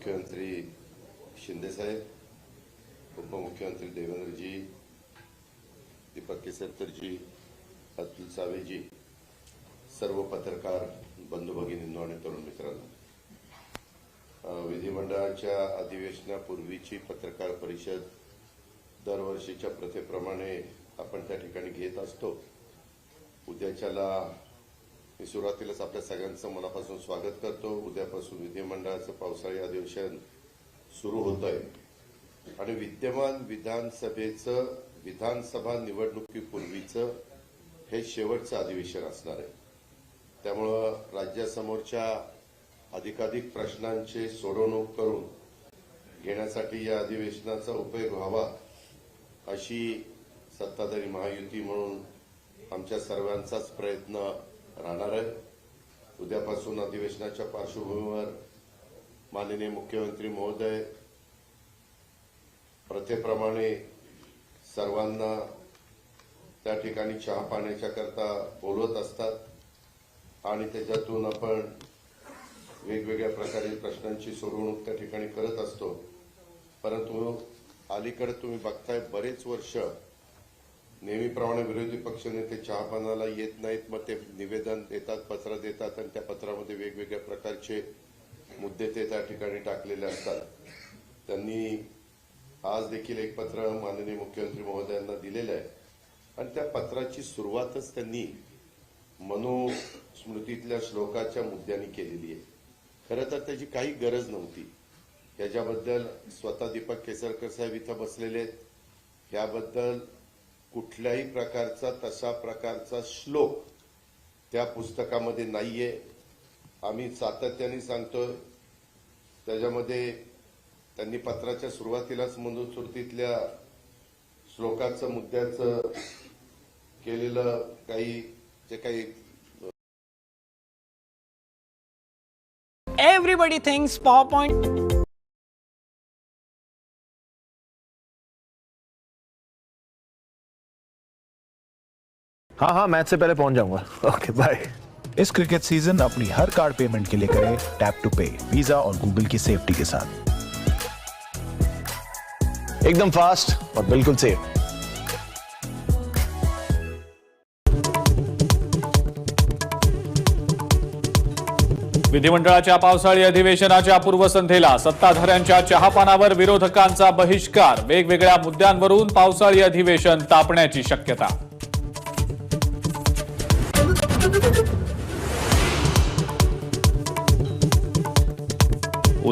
मुख्यमंत्री शिंदेसाहेब उपमुख्यमंत्री देवेंद्रजी दीपक केसरकरजी अतुल सावेजी सर्व पत्रकार बंधू भगिनींनो आणि तरुण मित्रांनो. विधिमंडळाच्या अधिवेशनापूर्वीची पत्रकार परिषद दरवर्षीच्या प्रथेप्रमाणे आपण त्या ठिकाणी घेत असतो. उद्याच्याला मी सुरुवातीलाच आपल्या सगळ्यांचं मनापासून स्वागत करतो. उद्यापासून विधिमंडळाचं पावसाळी अधिवेशन सुरू होत आहे आणि विद्यमान विधानसभेचं विधानसभा निवडणुकीपूर्वीचं हे शेवटचं अधिवेशन असणार आहे. त्यामुळं राज्यासमोरच्या अधिकाधिक प्रश्नांची सोडवणूक करून घेण्यासाठी या अधिवेशनाचा उपयोग व्हावा अशी सत्ताधारी महायुती म्हणून आमच्या सर्वांचाच प्रयत्न राहणार आहे उद्यापासून अधिवेशनाच्या पार्श्वभूमीवर माननीय मुख्यमंत्री महोदय प्रथेप्रमाणे सर्वांना त्या ठिकाणी चहा पाण्याच्या करता बोलवत असतात आणि त्याच्यातून आपण वेगवेगळ्या प्रकारे प्रश्नांची सोडवणूक त्या ठिकाणी करत असतो. परंतु अलीकडे तुम्ही बघताय बरेच वर्ष नेहमीप्रमाणे विरोधी पक्षनेते चहापानाला येत नाहीत मग ते निवेदन देतात पत्र देतात आणि त्या पत्रामध्ये वेगवेगळ्या प्रकारचे मुद्दे ते त्या ठिकाणी टाकलेले असतात. त्यांनी आज देखील एक पत्र माननीय मुख्यमंत्री महोदयांना दिलेलं आहे. आणि त्या पत्राची सुरुवातच त्यांनी मनोस्मृतीतल्या श्लोकाच्या मुद्द्यांनी केलेली आहे. खरं तर त्याची काही गरज नव्हती. याच्याबद्दल स्वतः दीपक केसरकर साहेब इथं बसलेले आहेत. याबद्दल कुठल्याही प्रकारचा तसा प्रकारचा श्लोक त्या पुस्तकामध्ये नाहीये. आम्ही सातत्याने सांगतोय. त्याच्यामध्ये त्यांनी पत्राच्या सुरुवातीलाच मनुस्मृतीतल्या श्लोकाचं मुद्द्याचं केलेलं काही जे काही Everybody thinks पॉइंट हाँ हाँ मैच से पहले पहुंच जाऊंगा। ओके बाय इस क्रिकेट सीजन अपनी हर कार्ड पेमेंट के लिए करें टैप टू पे वीजा और गूगल की सेफ्टी के साथ। एकदम फास्ट और बिल्कुल सेफ विधिमंडळाच्या पावसाळी अधिवेशनाच्या पूर्वसंध्येला सत्ताधाऱ्यांच्या चहापानावर विरोधकांचा बहिष्कार वेगवेगळ्या मुद्द्यांवरून पावसाळी अधिवेशन तापण्याची शक्यता.